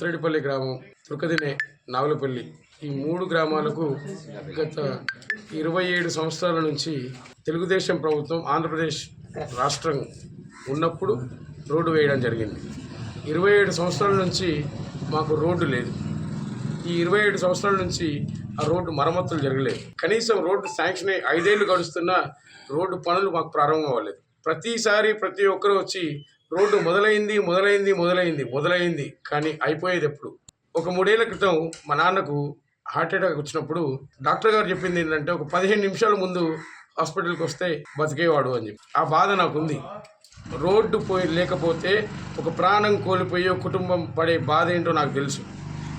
ఉత్తరేడిపల్లి గ్రామం తుర్కదినే నావలపల్లి. ఈ మూడు గ్రామాలకు గత ఇరవై ఏడు సంవత్సరాల నుంచి తెలుగుదేశం ప్రభుత్వం ఆంధ్రప్రదేశ్ రాష్ట్రం ఉన్నప్పుడు రోడ్డు వేయడం జరిగింది. ఇరవై ఏడు సంవత్సరాల నుంచి మాకు రోడ్డు లేదు. ఈ ఇరవై ఏడు సంవత్సరాల నుంచి ఆ రోడ్డు మరమ్మతులు జరగలేదు. కనీసం రోడ్డు శాంక్షన్ అయ్యి ఐదేళ్ళు గడుస్తున్నా రోడ్డు పనులు మాకు ప్రారంభం అవ్వలేదు. ప్రతిసారి ప్రతి ఒక్కరు వచ్చి రోడ్డు మొదలైంది మొదలైంది మొదలైంది మొదలైంది. కానీ అయిపోయేది ఎప్పుడు? ఒక మూడేళ్ళ క్రితం మా నాన్నకు హార్ట్ అటాక్ వచ్చినప్పుడు డాక్టర్ గారు చెప్పింది ఏంటంటే ఒక పదిహేను నిమిషాల ముందు హాస్పిటల్కి వస్తే బతికేవాడు అని చెప్పి. ఆ బాధ నాకుంది. రోడ్డు పోయి లేకపోతే ఒక ప్రాణం కోల్పోయే కుటుంబం పడే బాధ ఏంటో నాకు తెలుసు.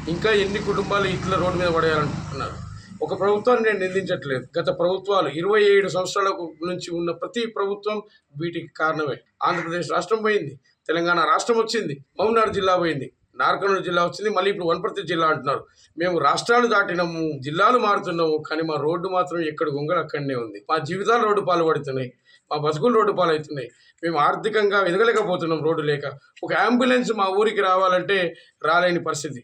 ఇంకా ఎన్ని కుటుంబాలు ఇట్లా రోడ్డు మీద పడేయాలనుకుంటున్నారు? ఒక ప్రభుత్వాన్ని నేను నిందించట్లేదు. గత ప్రభుత్వాలు ఇరవై ఏడు సంవత్సరాల నుంచి ఉన్న ప్రతి ప్రభుత్వం వీటికి కారణమే. ఆంధ్రప్రదేశ్ రాష్ట్రం పోయింది తెలంగాణ రాష్ట్రం వచ్చింది మౌనాడు జిల్లా పోయింది నార్కర్నూలు జిల్లా వచ్చింది మళ్ళీ ఇప్పుడు వనపర్తి జిల్లా అంటున్నారు. మేము రాష్ట్రాలు దాటినాము జిల్లాలు మారుతున్నాము కానీ మా రోడ్డు మాత్రం ఎక్కడ గొంగలు అక్కడనే ఉంది. మా జీవితాలు రోడ్డు పాలు పడుతున్నాయి మా బతుకులు రోడ్డు పాలు అవుతున్నాయి మేము ఆర్థికంగా ఎదగలేకపోతున్నాం రోడ్డు లేక. ఒక అంబులెన్స్ మా ఊరికి రావాలంటే రాలేని పరిస్థితి.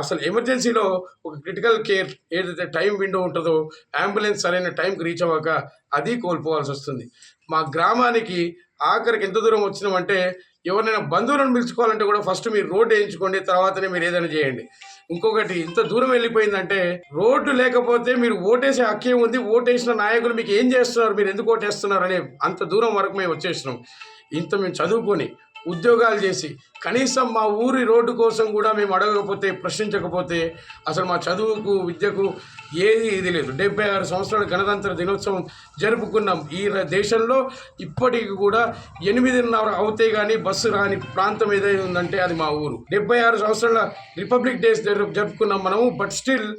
అసలు ఎమర్జెన్సీలో ఒక క్రిటికల్ కేర్ ఏదైతే టైం విండో ఉంటుందో అంబులెన్స్ సరైన టైంకి రీచ్ అవ్వక అది కోల్పోవాల్సి వస్తుంది. మా గ్రామానికి ఆఖరికి ఎంత దూరం వచ్చినామంటే ఎవరినైనా బంధువులను పిలుచుకోవాలంటే కూడా ఫస్ట్ మీరు రోడ్డు వేయించుకోండి తర్వాతనే మీరు ఏదైనా చేయండి. ఇంకొకటి ఇంత దూరం వెళ్ళిపోయిందంటే రోడ్డు లేకపోతే మీరు ఓటేసే హక్కే ఉంది ఓటేసిన నాయకులు మీకు ఏం చేస్తున్నారు మీరు ఎందుకు ఓటేస్తున్నారు అనే అంత దూరం వరకు మేము వచ్చేసినాం. ఇంత మేము చదువుకొని ఉద్యోగాలు చేసి కనీసం మా ఊరి రోడ్డు కోసం కూడా మేము అడగకపోతే ప్రశ్నించకపోతే అసలు మా చదువుకు విద్యకు ఏది ఇది లేదు. డెబ్బై ఆరు సంవత్సరాల గణతంత్ర దినోత్సవం జరుపుకున్నాం. ఈ దేశంలో ఇప్పటికి కూడా ఎనిమిదిన్నర అవుతే కానీ బస్సు రాని ప్రాంతం ఏదైనా ఉందంటే అది మా ఊరు. డెబ్బై ఆరు సంవత్సరాల రిపబ్లిక్ డేస్ జరుపుకున్నాం మనము బట్ స్టిల్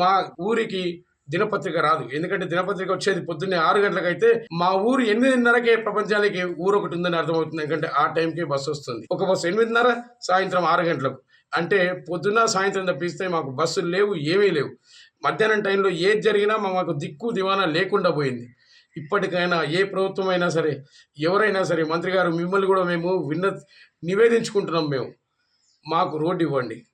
మా ఊరికి దినపత్రిక రాదు. ఎందుకంటే దినపత్రిక వచ్చేది పొద్దున్నే ఆరు గంటలకైతే మా ఊరు ఎనిమిదిన్నరకే ప్రపంచానికి ఊరు ఒకటి ఉందని అర్థమవుతుంది. ఎందుకంటే ఆ టైంకి బస్సు వస్తుంది. ఒక బస్సు ఎనిమిదిన్నర సాయంత్రం ఆరు గంటలకు. అంటే పొద్దున్న సాయంత్రం తప్పిస్తే మాకు బస్సులు లేవు ఏమీ లేవు. మధ్యాహ్నం టైంలో ఏది జరిగినా మా- మాకు దిక్కు దివానా లేకుండా పోయింది. ఇప్పటికైనా ఏ ప్రభుత్వం అయినా సరే ఎవరైనా సరే మంత్రి గారు మిమ్మల్ని కూడా మేము విన్న నివేదించుకుంటున్నాం మేము. మాకు రోడ్డు ఇవ్వండి.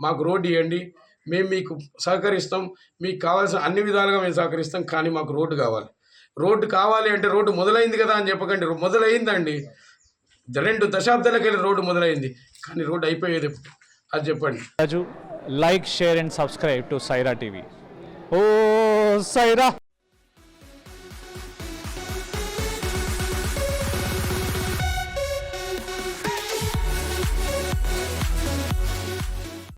మాకు రోడ్డు ఇవ్వండి. మేము మీకు సహకరిస్తాం మీకు కావాల్సిన అన్ని విధాలుగా మేము సహకరిస్తాం కానీ మాకు రోడ్డు కావాలి. రోడ్డు కావాలి అంటే రోడ్డు మొదలైంది కదా అని చెప్పకండి. మొదలైందండి. రెండు దశాబ్దాలకెళ్ళి రోడ్డు మొదలైంది. కానీ రోడ్డు అయిపోయేది ఎప్పుడు? అది చెప్పండి. Raju like share and subscribe to Saira TV. Oh Sye Raa!